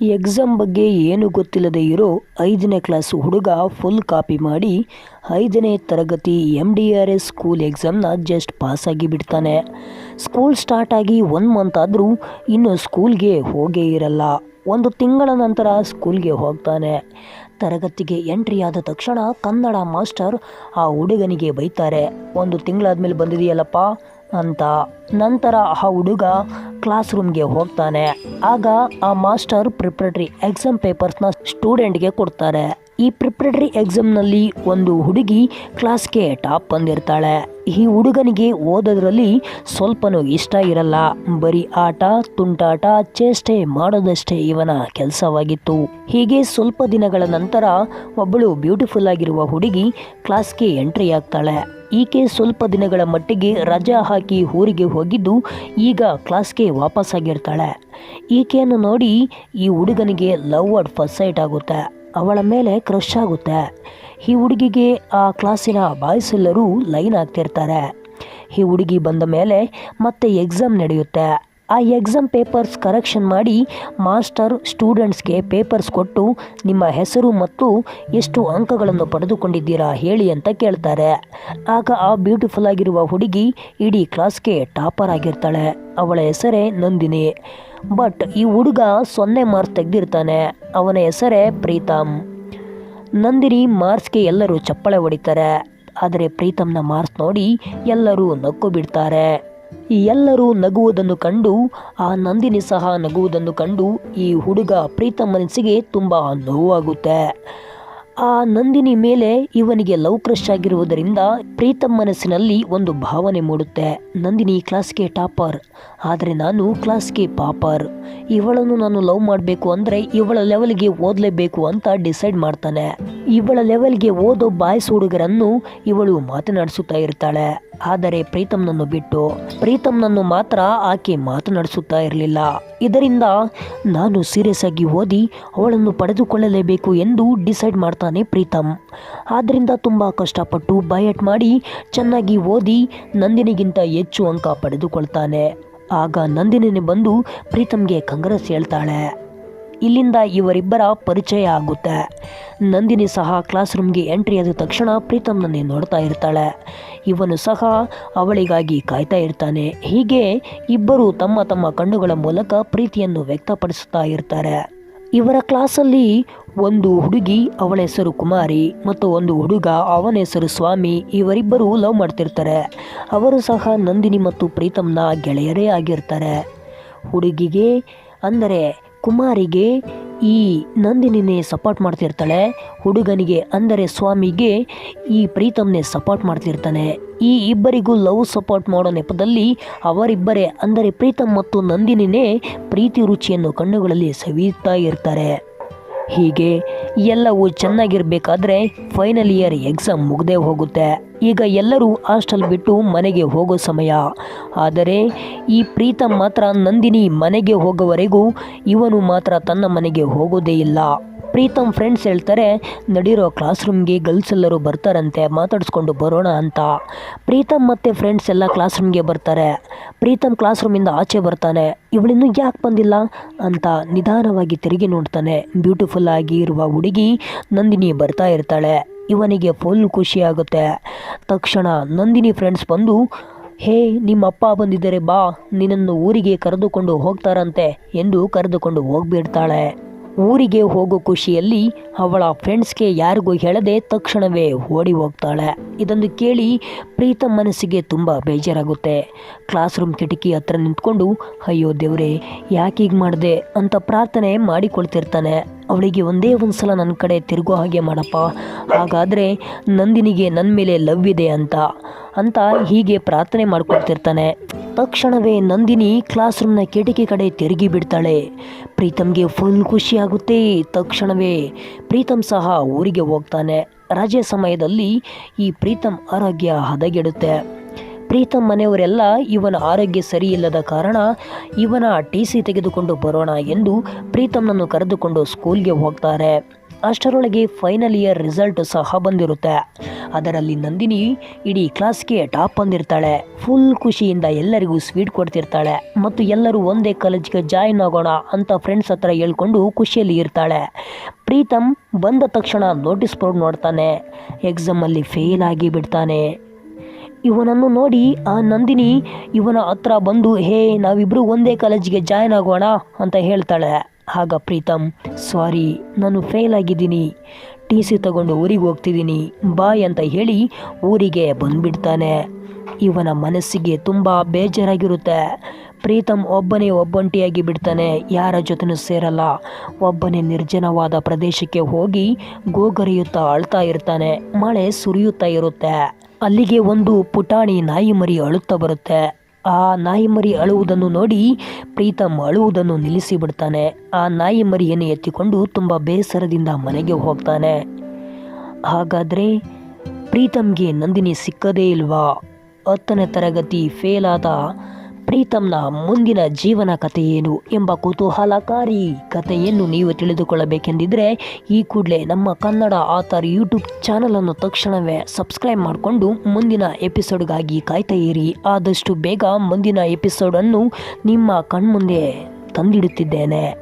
Exam ಬಗ್ಗೆ ಏನು ಗೊತ್ತಿಲ್ಲದೆ ಇರೋ ಐದನೇ ಕ್ಲಾಸ್ ಹುಡುಗ ಫುಲ್ ಕಾಪಿ ಮಾಡಿ ಐದನೇ ತರಗತಿ M D R S school ಎಕ್ಸಾಮ್ನ just ಪಾಸಾಗಿ ಬಿಡ್ತಾನೆ. ಸ್ಕೂಲ್ ಸ್ಟಾರ್ಟ್ ಆಗಿ ಒನ್ ಮಂತ್ ಆದರೂ ಇನ್ನು ಸ್ಕೂಲ್ಗೆ ಹೋಗೇ ಇರಲ್ಲ. ಒಂದು ತಿಂಗಳ ನಂತರ ಸ್ಕೂಲ್ಗೆ ಹೋಗ್ತಾನೆ. ತರಗತಿಗೆ ಎಂಟ್ರಿ ಆದ ತಕ್ಷಣ ಕನ್ನಡ ಮಾಸ್ಟರ್ ಆ ಹುಡುಗನಿಗೆ ಬೈತಾರೆ. ಒಂದು ತಿಂಗಳಾದ್ಮೇಲೆ ಬಂದಿದೆಯಲ್ಲಪ್ಪ ಅಂತ. ನಂತರ ಆ ಹುಡುಗ ಕ್ಲಾಸ್ ರೂಮ್ಗೆ ಹೋಗ್ತಾನೆ. ಆಗ ಆ ಮಾಸ್ಟರ್ ಪ್ರಿಪ್ರೇಟರಿ ಎಕ್ಸಾಮ್ ಪೇಪರ್ಸ್ನ ಸ್ಟೂಡೆಂಟ್ಗೆ ಕೊಡ್ತಾರೆ. ಈ ಪ್ರಿಪ್ರೇಟರಿ ಎಕ್ಸಾಮ್ನಲ್ಲಿ ಒಂದು ಹುಡುಗಿ ಕ್ಲಾಸ್ಗೆ ಟಾಪ್ ಬಂದಿರ್ತಾಳೆ. ಈ ಹುಡುಗನಿಗೆ ಓದೋದ್ರಲ್ಲಿ ಸ್ವಲ್ಪನೂ ಇಷ್ಟ ಇರಲ್ಲ. ಬರೀ ಆಟ, ತುಂಟಾಟ, ಚೇಷ್ಟೆ ಮಾಡೋದಷ್ಟೇ ಇವನ ಕೆಲಸವಾಗಿತ್ತು. ಹೀಗೆ ಸ್ವಲ್ಪ ದಿನಗಳ ನಂತರ ಒಬ್ಬಳು ಬ್ಯೂಟಿಫುಲ್ ಆಗಿರುವ ಹುಡುಗಿ ಕ್ಲಾಸ್ಗೆ ಎಂಟ್ರಿ ಆಗ್ತಾಳೆ. ಈಕೆ ಸ್ವಲ್ಪ ದಿನಗಳ ಮಟ್ಟಿಗೆ ರಜಾ ಹಾಕಿ ಊರಿಗೆ ಹೋಗಿದ್ದು ಈಗ ಕ್ಲಾಸ್ಗೆ ವಾಪಸ್ಸಾಗಿರ್ತಾಳೆ. ಈಕೆಯನ್ನು ನೋಡಿ ಈ ಹುಡುಗನಿಗೆ ಲವ್ ಅಟ್ ಫಸ್ಟ್ ಸೈಟ್ ಆಗುತ್ತೆ. ಅವಳ ಮೇಲೆ ಕ್ರಶ್ ಆಗುತ್ತೆ. ಈ ಹುಡುಗಿಗೆ ಆ ಕ್ಲಾಸಿನ ಬಾಯ್ಸ್ ಎಲ್ಲರೂ ಲೈನ್ ಆಗ್ತಿರ್ತಾರೆ. ಈ ಹುಡುಗಿ ಬಂದ ಮೇಲೆ ಮತ್ತೆ ಎಕ್ಸಾಮ್ ನಡೆಯುತ್ತೆ. ಆ ಎಕ್ಸಾಮ್ ಪೇಪರ್ಸ್ ಕರೆಕ್ಷನ್ ಮಾಡಿ ಮಾಸ್ಟರ್ ಸ್ಟೂಡೆಂಟ್ಸ್ಗೆ ಪೇಪರ್ಸ್ ಕೊಟ್ಟು ನಿಮ್ಮ ಹೆಸರು ಮತ್ತು ಎಷ್ಟು ಅಂಕಗಳನ್ನು ಪಡೆದುಕೊಂಡಿದ್ದೀರಾ ಹೇಳಿ ಅಂತ ಕೇಳ್ತಾರೆ. ಆಗ ಆ ಬ್ಯೂಟಿಫುಲ್ ಆಗಿರುವ ಹುಡುಗಿ ಇಡೀ ಕ್ಲಾಸ್ಗೆ ಟಾಪರ್ ಆಗಿರ್ತಾಳೆ. ಅವಳ ಹೆಸರೇ ನಂದಿನಿ. ಬಟ್ ಈ ಹುಡುಗ ಸೊನ್ನೆ ಮಾರ್ಕ್ಸ್ ತೆಗೆದಿರ್ತಾನೆ. ಅವನ ಹೆಸರೇ ಪ್ರೀತಮ್ ನಂದಿನಿ ಮಾರ್ಕ್ಸ್ಗೆ ಎಲ್ಲರೂ ಚಪ್ಪಳೆ ಹೊಡಿತಾರೆ. ಆದರೆ ಪ್ರೀತಮ್ನ ಮಾರ್ಕ್ಸ್ ನೋಡಿ ಎಲ್ಲರೂ ನಕ್ಕು ಬಿಡ್ತಾರೆ. ಎಲ್ಲರೂ ನಗುವುದನ್ನು ಕಂಡು, ಆ ನಂದಿನಿ ಸಹ ನಗುವುದನ್ನು ಕಂಡು ಈ ಹುಡುಗ ಪ್ರೀತ ಮನಸ್ಸಿಗೆ ತುಂಬ ನೋವಾಗುತ್ತೆ. ಆ ನಂದಿನಿ ಮೇಲೆ ಇವನಿಗೆ ಲವ್ ಕ್ರಶ್ ಆಗಿರುವುದರಿಂದ ಪ್ರೀತಮ್ ಮನಸ್ಸಿನಲ್ಲಿ ಒಂದು ಭಾವನೆ ಮೂಡುತ್ತೆ. ನಂದಿನಿ ಕ್ಲಾಸ್ಗೆ ಟಾಪರ್, ಆದರೆ ನಾನು ಕ್ಲಾಸ್ಗೆ ಪಾಪರ್. ಇವಳನ್ನು ನಾನು ಲವ್ ಮಾಡಬೇಕು ಅಂದರೆ ಇವಳ ಲೆವೆಲ್ಗೆ ಓದಲೇಬೇಕು ಅಂತ ಡಿಸೈಡ್ ಮಾಡ್ತಾನೆ. ಇವಳ ಲೆವೆಲ್ಗೆ ಓದೋ ಬಾಯ್ಸ್ ಹುಡುಗರನ್ನು ಇವಳು ಮಾತನಾಡಿಸುತ್ತಾ ಇರ್ತಾಳೆ. ಆದರೆ ಪ್ರೀತಮ್ನನ್ನು ಬಿಟ್ಟು ಪ್ರೀತಮ್ನನ್ನು ಮಾತ್ರ ಆಕೆ ಮಾತನಾಡಿಸುತ್ತಾ ಇರಲಿಲ್ಲ. ಇದರಿಂದ ನಾನು ಸೀರಿಯಸ್ ಆಗಿ ಓದಿ ಅವಳನ್ನು ಪಡೆದುಕೊಳ್ಳಲೇಬೇಕು ಎಂದು ಡಿಸೈಡ್ ಮಾಡ್ತಾನೆ ಪ್ರೀತಮ್. ಆದ್ದರಿಂದ ತುಂಬ ಕಷ್ಟಪಟ್ಟು ಬಯಟ್ ಮಾಡಿ ಚೆನ್ನಾಗಿ ಓದಿ ನಂದಿನಿಗಿಂತ ಹೆಚ್ಚು ಅಂಕ ಪಡೆದುಕೊಳ್ತಾನೆ. ಆಗ ನಂದಿನಿ ಬಂದು ಪ್ರೀತಮ್ಗೆ ಕಂಗ್ರೆಸ್ ಹೇಳ್ತಾಳೆ, ಇಲ್ಲಿಂದ ಇವರಿಬ್ಬರ ಪರಿಚಯ ಆಗುತ್ತೆ. ನಂದಿನಿ ಸಹ ಕ್ಲಾಸ್ ರೂಮ್ಗೆ ಎಂಟ್ರಿ ಆದ ತಕ್ಷಣ ಪ್ರೀತಮ್ನನ್ನೇ ನೋಡ್ತಾ ಇರ್ತಾಳೆ. ಇವನು ಸಹ ಅವಳಿಗಾಗಿ ಕಾಯ್ತಾ ಇರ್ತಾನೆ. ಹೀಗೆ ಇಬ್ಬರು ತಮ್ಮ ತಮ್ಮ ಕಣ್ಣುಗಳ ಮೂಲಕ ಪ್ರೀತಿಯನ್ನು ವ್ಯಕ್ತಪಡಿಸುತ್ತಾ ಇರ್ತಾರೆ. ಇವರ ಕ್ಲಾಸಲ್ಲಿ ಒಂದು ಹುಡುಗಿ ಅವಳ ಹೆಸರು ಕುಮಾರಿ ಮತ್ತು ಒಂದು ಹುಡುಗ ಅವನ ಹೆಸರು ಸ್ವಾಮಿ. ಇವರಿಬ್ಬರು ಲವ್ ಮಾಡ್ತಿರ್ತಾರೆ. ಅವರು ಸಹ ನಂದಿನಿ ಮತ್ತು ಪ್ರೀತಮ್ನ ಗೆಳೆಯರೇ ಆಗಿರ್ತಾರೆ. ಹುಡುಗಿಗೆ ಅಂದರೆ ಕುಮಾರಿಗೆ ಈ ನಂದಿನಿನೇ ಸಪೋರ್ಟ್ ಮಾಡ್ತಿರ್ತಾಳೆ. ಹುಡುಗನಿಗೆ ಅಂದರೆ ಸ್ವಾಮಿಗೆ ಈ ಪ್ರೀತಮ್ನೇ ಸಪೋರ್ಟ್ ಮಾಡ್ತಿರ್ತಾನೆ. ಈ ಇಬ್ಬರಿಗೂ ಲವ್ ಸಪೋರ್ಟ್ ಮಾಡೋ ನೆಪದಲ್ಲಿ ಅವರಿಬ್ಬರೇ, ಅಂದರೆ ಪ್ರೀತಮ್ ಮತ್ತು ನಂದಿನಿನೇ ಪ್ರೀತಿ ರುಚಿಯನ್ನು ಕಣ್ಣುಗಳಲ್ಲಿ ಸವಿಯುತ್ತಾ ಇರ್ತಾರೆ. ಹೀಗೆ ಎಲ್ಲವೂ ಚೆನ್ನಾಗಿರಬೇಕಾದ್ರೆ ಫೈನಲ್ ಇಯರ್ ಎಕ್ಸಾಮ್ ಮುಗ್ದೇ ಹೋಗುತ್ತೆ. ಈಗ ಎಲ್ಲರೂ ಹಾಸ್ಟೆಲ್ ಬಿಟ್ಟು ಮನೆಗೆ ಹೋಗೋ ಸಮಯ. ಆದರೆ ಈ ಪ್ರೀತಮ್ ಮಾತ್ರ ನಂದಿನಿ ಮನೆಗೆ ಹೋಗೋವರೆಗೂ ಇವನು ಮಾತ್ರ ತನ್ನ ಮನೆಗೆ ಹೋಗೋದೇ ಇಲ್ಲ. ಪ್ರೀತಮ್ ಫ್ರೆಂಡ್ಸ್ ಹೇಳ್ತಾರೆ, ನಡಿರೋ ಕ್ಲಾಸ್ ರೂಮ್ಗೆ ಗರ್ಲ್ಸ್ ಎಲ್ಲರೂ ಬರ್ತಾರಂತೆ, ಮಾತಾಡಿಸ್ಕೊಂಡು ಬರೋಣ ಅಂತ. ಪ್ರೀತಮ್ ಮತ್ತು ಫ್ರೆಂಡ್ಸ್ ಎಲ್ಲ ಕ್ಲಾಸ್ ರೂಮ್ಗೆ ಬರ್ತಾರೆ. ಪ್ರೀತಮ್ ಕ್ಲಾಸ್ ರೂಮಿಂದ ಆಚೆ ಬರ್ತಾನೆ. ಇವಳಿನ್ನೂ ಯಾಕೆ ಬಂದಿಲ್ಲ? ಅಂತ ನಿಧಾನವಾಗಿ ತಿರುಗಿ ನೋಡ್ತಾನೆ. ಬ್ಯೂಟಿಫುಲ್ ಆಗಿ ಇರುವ ಹುಡುಗಿ ನಂದಿನಿ ಬರ್ತಾ ಇರ್ತಾಳೆ. ಇವನಿಗೆ ಫುಲ್ ಖುಷಿಯಾಗುತ್ತೆ ತಕ್ಷಣ ನಂದಿನಿ ಫ್ರೆಂಡ್ಸ್ ಬಂದು, ಹೇ, ನಿಮ್ಮ ಅಪ್ಪ ಬಂದಿದ್ದಾರೆ ಬಾ, ನಿನ್ನನ್ನು ಊರಿಗೆ ಕರೆದುಕೊಂಡು ಹೋಗ್ತಾರಂತೆ ಎಂದು ಕರೆದುಕೊಂಡು ಹೋಗ್ಬಿಡ್ತಾಳೆ. ಊರಿಗೆ ಹೋಗೋ ಖುಷಿಯಲ್ಲಿ ಅವಳ ಫ್ರೆಂಡ್ಸ್ಗೆ ಯಾರಿಗೂ ಹೇಳದೆ ತಕ್ಷಣವೇ ಓಡಿ ಹೋಗ್ತಾಳೆ. ಇದನ್ನು ಕೇಳಿ ಪ್ರೀತಮ್ ಮನಸ್ಸಿಗೆ ತುಂಬ ಬೇಜಾರಾಗುತ್ತೆ. ಕ್ಲಾಸ್ ರೂಮ್ ಕಿಟಕಿ ಹತ್ರ ನಿಂತ್ಕೊಂಡು, ಅಯ್ಯೋ ದೇವ್ರೆ ಯಾಕೀಗ ಮಾಡಿದೆ? ಅಂತ ಪ್ರಾರ್ಥನೆ ಮಾಡಿಕೊಳ್ತಿರ್ತಾನೆ. ಅವಳಿಗೆ ಒಂದೇ ಒಂದು ಸಲ ನನ್ನ ಕಡೆ ತಿರುಗೋ ಹಾಗೆ ಮಾಡಪ್ಪ. ಹಾಗಾದರೆ ನಂದಿನಿಗೆ ನನ್ನ ಮೇಲೆ ಲವ್ ಇದೆ ಅಂತ. ಅಂತ ಹೀಗೆ ಪ್ರಾರ್ಥನೆ ಮಾಡ್ಕೊಳ್ತಿರ್ತಾನೆ. ತಕ್ಷಣವೇ ನಂದಿನಿ ಕ್ಲಾಸ್ ರೂಮ್ನ ಕಿಟಕಿ ಕಡೆ ತಿರುಗಿ ಬಿಡ್ತಾಳೆ. ಪ್ರೀತಮ್ಗೆ ಫುಲ್ ಖುಷಿಯಾಗುತ್ತೆ ತಕ್ಷಣವೇ ಪ್ರೀತಮ್ ಸಹ ಊರಿಗೆ ಹೋಗ್ತಾನೆ. ರಜೆ ಸಮಯದಲ್ಲಿ ಈ ಪ್ರೀತಮ್ ಆರೋಗ್ಯ ಹದಗೆಡುತ್ತೆ. ಪ್ರೀತಮ್ ಮನೆಯವರೆಲ್ಲ ಇವನ ಆರೋಗ್ಯ ಸರಿಯಿಲ್ಲದ ಕಾರಣ ಇವನ ಟಿ ಸಿ ತೆಗೆದುಕೊಂಡು ಬರೋಣ ಎಂದು ಪ್ರೀತಮ್ನನ್ನು ಕರೆದುಕೊಂಡು ಸ್ಕೂಲ್ಗೆ ಹೋಗ್ತಾರೆ. ಅಷ್ಟರೊಳಗೆ ಫೈನಲ್ ಇಯರ್ ರಿಸಲ್ಟ್ ಸಹ ಬಂದಿರುತ್ತೆ. ಅದರಲ್ಲಿ ನಂದಿನಿ ಇಡೀ ಕ್ಲಾಸ್ಗೆ ಟಾಪ್ ಬಂದಿರ್ತಾಳೆ. ಫುಲ್ ಖುಷಿಯಿಂದ ಎಲ್ಲರಿಗೂ ಸ್ವೀಟ್ ಕೊಡ್ತಿರ್ತಾಳೆ ಮತ್ತು ಎಲ್ಲರೂ ಒಂದೇ ಕಾಲೇಜ್ಗೆ ಜಾಯಿನ್ ಆಗೋಣ ಅಂತ ಫ್ರೆಂಡ್ಸ್ ಹತ್ರ ಹೇಳ್ಕೊಂಡು ಖುಷಿಯಲ್ಲಿ ಇರ್ತಾಳೆ. ಪ್ರೀತಮ್ ಬಂದ ತಕ್ಷಣ ನೋಟಿಸ್ ಬೋರ್ಡ್ ನೋಡ್ತಾನೆ. ಎಕ್ಸಾಮಲ್ಲಿ ಫೇಲ್ ಆಗಿ ಬಿಡ್ತಾನೆ. ಇವನನ್ನು ನೋಡಿ ಆ ನಂದಿನಿ ಇವನ ಹತ್ರ ಬಂದು, ಹೇ, ನಾವಿಬ್ರು ಒಂದೇ ಕಾಲೇಜಿಗೆ ಜಾಯ್ನ್ ಆಗೋಣ ಅಂತ ಹೇಳ್ತಾಳೆ. ಆಗ ಪ್ರೀತಮ್ ಸಾರಿ ನಾನು ಫೇಲ್ ಆಗಿದ್ದೀನಿ. ಟಿ ಸಿ ತಗೊಂಡು ಊರಿಗೆ ಹೋಗ್ತಿದ್ದೀನಿ. ಬಾಯ್ ಅಂತ ಹೇಳಿ ಊರಿಗೆ ಬಂದುಬಿಡ್ತಾನೆ. ಇವನ ಮನಸ್ಸಿಗೆ ತುಂಬ ಬೇಜಾರಾಗಿರುತ್ತೆ. ಪ್ರೀತಮ್ ಒಬ್ಬನೇ ಒಬ್ಬಂಟಿಯಾಗಿ ಬಿಡ್ತಾನೆ, ಯಾರ ಜೊತೆನೂ ಸೇರಲ್ಲ. ಒಬ್ಬನೇ ನಿರ್ಜನವಾದ ಪ್ರದೇಶಕ್ಕೆ ಹೋಗಿ ಗೋಗರಿಯುತ್ತಾ ಅಳ್ತಾ ಇರ್ತಾನೆ, ಮಳೆ ಸುರಿಯುತ್ತಾ ಇರುತ್ತೆ. ಅಲ್ಲಿಗೆ ಒಂದು ಪುಟಾಣಿ ನಾಯಿ ಮರಿ ಅಳುತ್ತಾ ಬರುತ್ತೆ. ಆ ನಾಯಿ ಮರಿ ಅಳುವುದನ್ನು ನೋಡಿ ಪ್ರೀತಮ್ ಅಳುವುದನ್ನು ನಿಲ್ಲಿಸಿ ಬಿಡ್ತಾನೆ. ಆ ನಾಯಿ ಮರಿಯನ್ನು ಎತ್ತಿಕೊಂಡು ತುಂಬ ಬೇಸರದಿಂದ ಮನೆಗೆ ಹೋಗ್ತಾನೆ. ಹಾಗಾದರೆ ಪ್ರೀತಮ್ಗೆ ನಂದಿನಿ ಸಿಕ್ಕದೇ ಇಲ್ವಾ? ಹತ್ತನೇ ತರಗತಿ ಫೇಲ್ ಆದ ಪ್ರೀತಮ್ನ ಮುಂದಿನ ಜೀವನ ಕಥೆ ಏನು ಎಂಬ ಕುತೂಹಲಕಾರಿ ಕಥೆಯನ್ನು ನೀವು ತಿಳಿದುಕೊಳ್ಳಬೇಕೆಂದಿದ್ರೆ, ಈ ಕೂಡಲೇ ನಮ್ಮ ಕನ್ನಡ ಆತರ್ ಯೂಟ್ಯೂಬ್ ಚಾನಲನ್ನು ತಕ್ಷಣವೇ ಸಬ್ಸ್ಕ್ರೈಬ್ ಮಾಡಿಕೊಂಡು ಮುಂದಿನ ಎಪಿಸೋಡ್ಗಾಗಿ ಕಾಯ್ತಾ ಇರಿ. ಆದಷ್ಟು ಬೇಗ ಮುಂದಿನ ಎಪಿಸೋಡನ್ನು ನಿಮ್ಮ ಕಣ್ಮುಂದೆ ತಂದಿಡುತ್ತಿದ್ದೇನೆ.